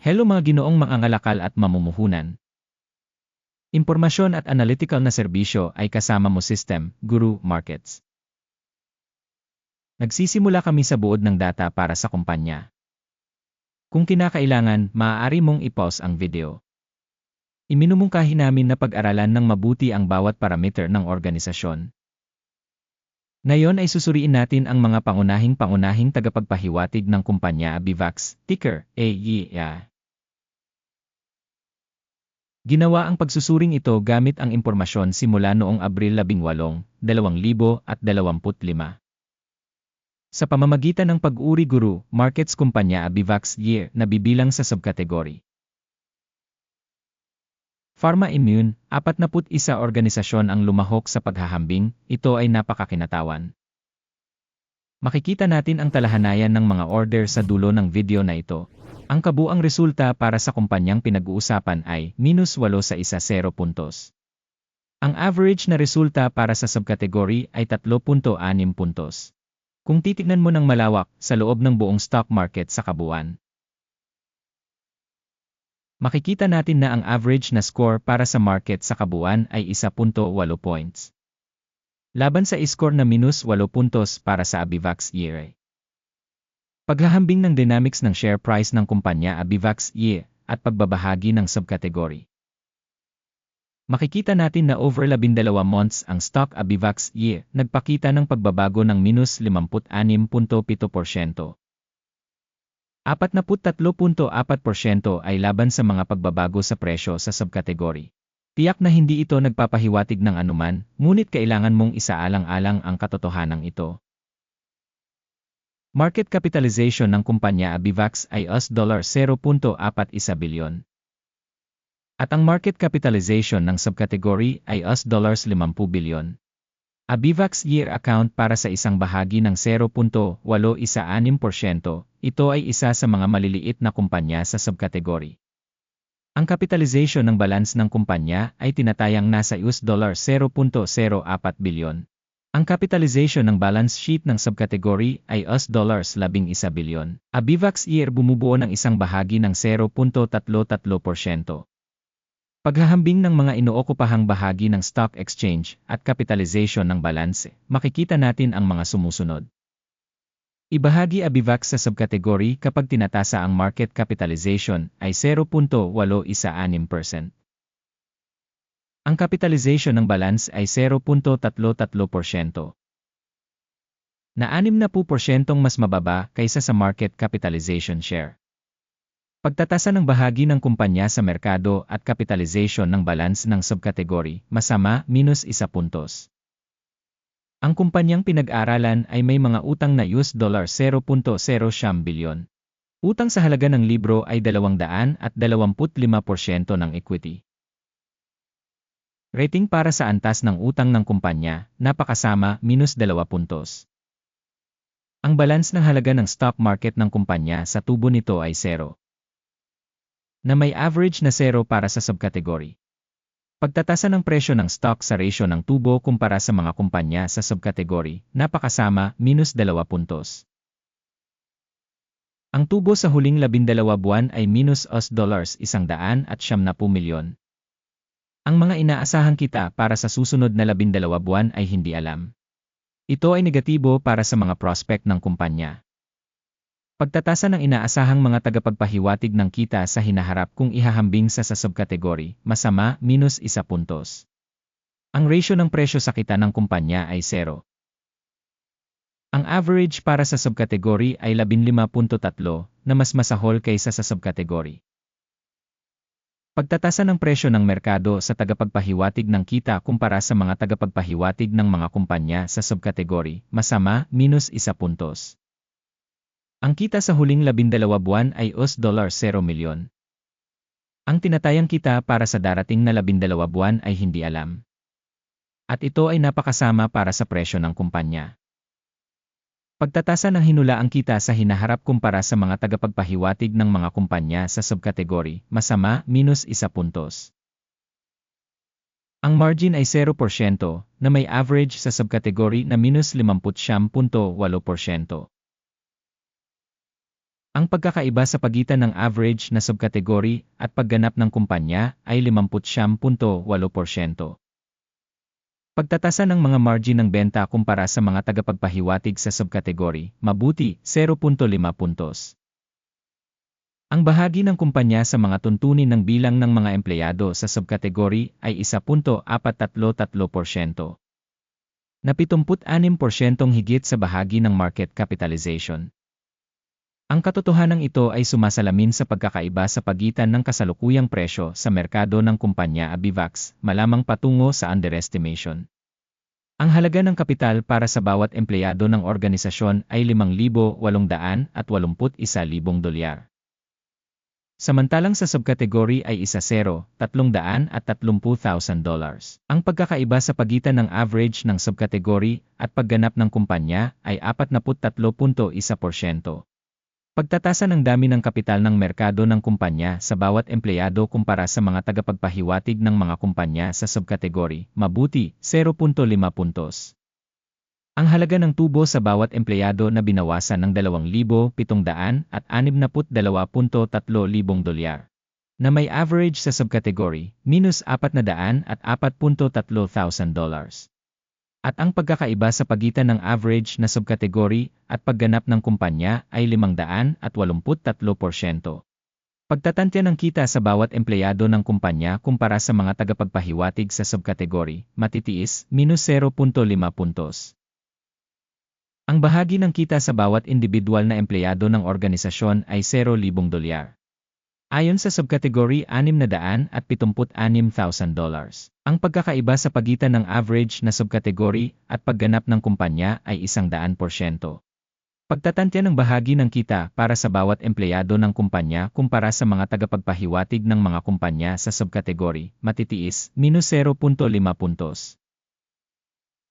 Hello mga ginoong mangangalakal at mamumuhunan. Impormasyon at analytical na serbisyo ay kasama mo system, Guru Markets. Nagsisimula kami sa buod ng data para sa kumpanya. Kung kinakailangan, maaari mong i-pause ang video. Iminumungkahi namin na pag-aralan ng mabuti ang bawat parameter ng organisasyon. Ngayon ay susuriin natin ang mga pangunahing pangunahing tagapagpahiwatig ng kumpanya Abivax, ticker AEA. Ginawa ang pagsusuring ito gamit ang impormasyon simula noong Abril 18, 2025. Sa pamamagitan ng pag-uri guru, markets kumpanya Abivax Year na bibilang sa subkategory. Pharma Immune, 41 organisasyon ang lumahok sa paghahambing, ito ay napakakinatawan. Makikita natin ang talahanayan ng mga order sa dulo ng video na ito. Ang kabuang resulta para sa kumpanyang pinag-uusapan ay minus 8 sa isa 0 puntos. Ang average na resulta para sa subkategory ay 3.6 puntos. Kung titignan mo ng malawak sa loob ng buong stock market sa kabuuan, makikita natin na ang average na score para sa market sa kabuuan ay 1.8 points. Laban sa score na minus 8 puntos para sa Abivax Year. Paghahambing ng dynamics ng share price ng kumpanya Abivax Year at pagbabahagi ng subkategory. Makikita natin na over 12 months ang stock Abivax Year nagpakita ng pagbabago ng minus 56.7%. 43.4% ay laban sa mga pagbabago sa presyo sa subkategory. Tiyak na hindi ito nagpapahiwatig ng anuman, ngunit kailangan mong isaalang-alang ang katotohanan ito. Market capitalization ng kumpanya Abivax ay US $0.41 bilyon. At ang market capitalization ng subkategory ay US $50 bilyon. Abivax Year Account para sa isang bahagi ng 0.816%, ito ay isa sa mga maliliit na kumpanya sa subkategory. Ang capitalization ng balance ng kumpanya ay tinatayang nasa US dollar 0.04 bilyon. Ang capitalization ng balance sheet ng subkategory ay US dollars 11 bilyon. Abivax Year bumubuo ng isang bahagi ng 0.33%. Paghahambing ng mga inookupahang bahagi ng stock exchange at capitalization ng balanse, makikita natin ang mga sumusunod. Ibahagi Abivax sa subkategory kapag tinatasa ang market capitalization ay 0.816%. Ang capitalization ng balance ay 0.33%. Na 60% mas mababa kaysa sa market capitalization share. Pagtatasa ng bahagi ng kumpanya sa merkado at capitalization ng balance ng subkategory, masama, minus isa puntos. Ang kumpanyang pinag-aralan ay may mga utang na US dollar 0.0 bilyon. Utang sa halaga ng libro ay 200 at 25% ng equity. Rating para sa antas ng utang ng kumpanya, napakasama, minus 2 puntos. Ang balance ng halaga ng stock market ng kumpanya sa tubo nito ay 0 na may average na zero para sa subkategory. Pagtatasa ng presyo ng stock sa ratio ng tubo kumpara sa mga kumpanya sa subkategory, napakasama, minus 2 puntos. Ang tubo sa huling 12 buwan ay minus US dollars 100 at 70 milyon. Ang mga inaasahan kita para sa susunod na 12 buwan ay hindi alam. Ito ay negatibo para sa mga prospect ng kumpanya. Pagtatasa ng inaasahang mga tagapagpahiwatig ng kita sa hinaharap kung ihahambing sa sa subkategory, masama, minus isa puntos. Ang ratio ng presyo sa kita ng kumpanya ay 0. Ang average para sa subkategory ay 15.3 na mas masahol kaysa sa subkategory. Pagtatasa ng presyo ng merkado sa tagapagpahiwatig ng kita kumpara sa mga tagapagpahiwatig ng mga kumpanya sa subkategory, masama, minus isa puntos. Ang kita sa huling labindalawa buwan ay US dollar 0 milyon. Ang tinatayang kita para sa darating na labindalawa buwan ay hindi alam. At ito ay napakasama para sa presyo ng kumpanya. Pagtatasa ng hinula ang kita sa hinaharap kumpara sa mga tagapagpahiwatig ng mga kumpanya sa subkategory, masama, minus isa puntos. Ang margin ay 0% na may average sa subkategory na minus 50.8%. Ang pagkakaiba sa pagitan ng average na subkategory at pagganap ng kumpanya ay 50.8%. Pagtatasa ng mga margin ng benta kumpara sa mga tagapagpahiwatig sa subkategory, mabuti, 0.5 puntos. Ang bahagi ng kumpanya sa mga tuntunin ng bilang ng mga empleyado sa subkategory ay 1.433%. Na 76% higit sa bahagi ng market capitalization. Ang katotohanan ito ay sumasalamin sa pagkakaiba sa pagitan ng kasalukuyang presyo sa merkado ng kumpanya Abivax, malamang patungo sa underestimation. Ang halaga ng kapital para sa bawat empleyado ng organisasyon ay 5,881,000 dolyar. Samantalang sa subkategory ay isa 0, 330,000 dollars. Ang pagkakaiba sa pagitan ng average ng subkategory at pagganap ng kumpanya ay 43.1%. Pagtatasa ng dami ng kapital ng merkado ng kumpanya sa bawat empleyado kumpara sa mga tagapagpahiwatig ng mga kumpanya sa subkategory, mabuti, 0.5 puntos. Ang halaga ng tubo sa bawat empleyado na binawasan ng 2,700 at 62.3 dolyar. Na may average sa subkategory, minus 400 at 4.3 thousand dollars. At ang pagkakaiba sa pagitan ng average na subkategory at pagganap ng kumpanya ay 583%. Pagtatantya ng kita sa bawat empleyado ng kumpanya kumpara sa mga tagapagpahiwatig sa subkategory, matitiis, minus 0.5 puntos. Ang bahagi ng kita sa bawat individual na empleyado ng organisasyon ay 0,000 dolyar. Ayon sa subkategory 676,000 dollars. Ang pagkakaiba sa pagitan ng average na subkategory at pagganap ng kumpanya ay 100%. Pagtatantya ng bahagi ng kita para sa bawat empleyado ng kumpanya kumpara sa mga tagapagpahiwatig ng mga kumpanya sa subkategory, matitiis, minus 0.5 puntos.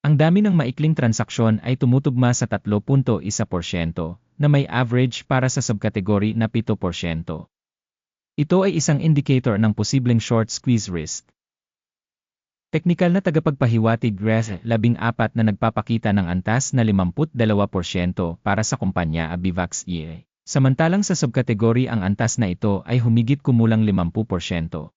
Ang dami ng maikling transaksyon ay tumutugma sa 3.1% na may average para sa subkategory na 7%. Ito ay isang indicator ng posibleng short squeeze risk. Teknikal na tagapagpahiwatig RES 14 na nagpapakita ng antas na 52% para sa kumpanya Abivax EA. Samantalang sa subkategory ang antas na ito ay humigit kumulang 50%.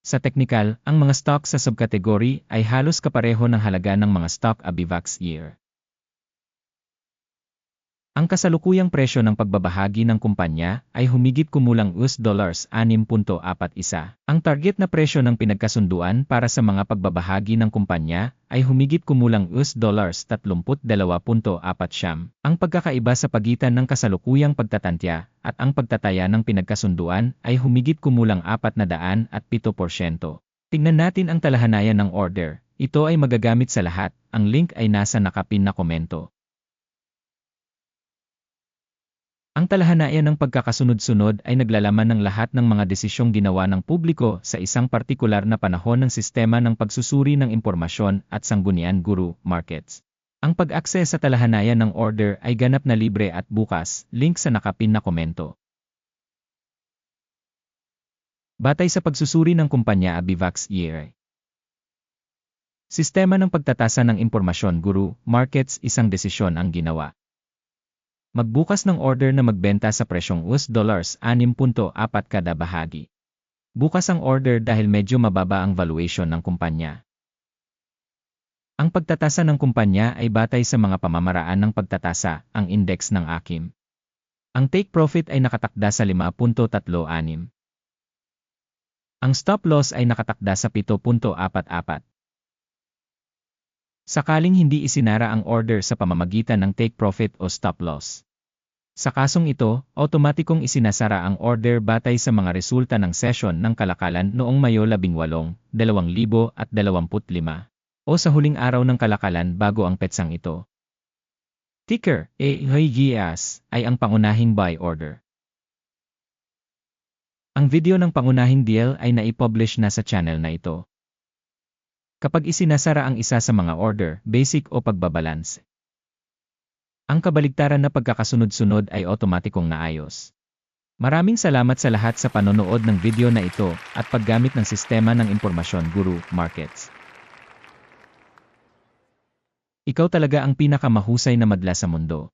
Sa teknikal, ang mga stock sa subkategory ay halos kapareho ng halaga ng mga stock Abivax Year. Ang kasalukuyang presyo ng pagbabahagi ng kumpanya ay humigit kumulang US dollars 6.41. Ang target na presyo ng pinagkasunduan para sa mga pagbabahagi ng kumpanya ay humigit kumulang US dollars 32.4 Ang pagkakaiba sa pagitan ng kasalukuyang pagtatantya at ang pagtataya ng pinagkasunduan ay humigit kumulang 400 at 7%. Tingnan natin ang talahanayan ng order. Ito ay magagamit sa lahat. Ang link ay nasa nakapin na komento. Ang talahanayan ng pagkakasunod-sunod ay naglalaman ng lahat ng mga desisyong ginawa ng publiko sa isang partikular na panahon ng sistema ng pagsusuri ng impormasyon at sanggunian guru markets. Ang pag-access sa talahanayan ng order ay ganap na libre at bukas, link sa nakapin na komento. Batay sa pagsusuri ng kumpanya Abivax Year. Sistema ng pagtatasa ng impormasyon guru, markets isang desisyon ang ginawa. Magbukas ng order na magbenta sa presyong US dollars 6.4 kada bahagi. Bukas ang order dahil medyo mababa ang valuation ng kumpanya. Ang pagtatasa ng kumpanya ay batay sa mga pamamaraan ng pagtatasa, ang index ng AKIM. Ang take profit ay nakatakda sa 5.36. Ang stop loss ay nakatakda sa 7.44. Sakaling hindi isinara ang order sa pamamagitan ng take profit o stop loss. Sa kasong ito, automatikong isinasara ang order batay sa mga resulta ng session ng kalakalan noong Mayo 18, 2025 o sa huling araw ng kalakalan bago ang petsang ito. Ticker, AHGS, ay ang pangunahing buy order. Ang video ng pangunahing deal ay naipublish na sa channel na ito. Kapag isinasara ang isa sa mga order, basic o pagbabalance. Ang kabaligtaran na pagkakasunod-sunod ay otomatikong naayos. Maraming salamat sa lahat sa panonood ng video na ito at paggamit ng sistema ng impormasyon Guru Markets. Ikaw talaga ang pinakamahusay na madla sa mundo.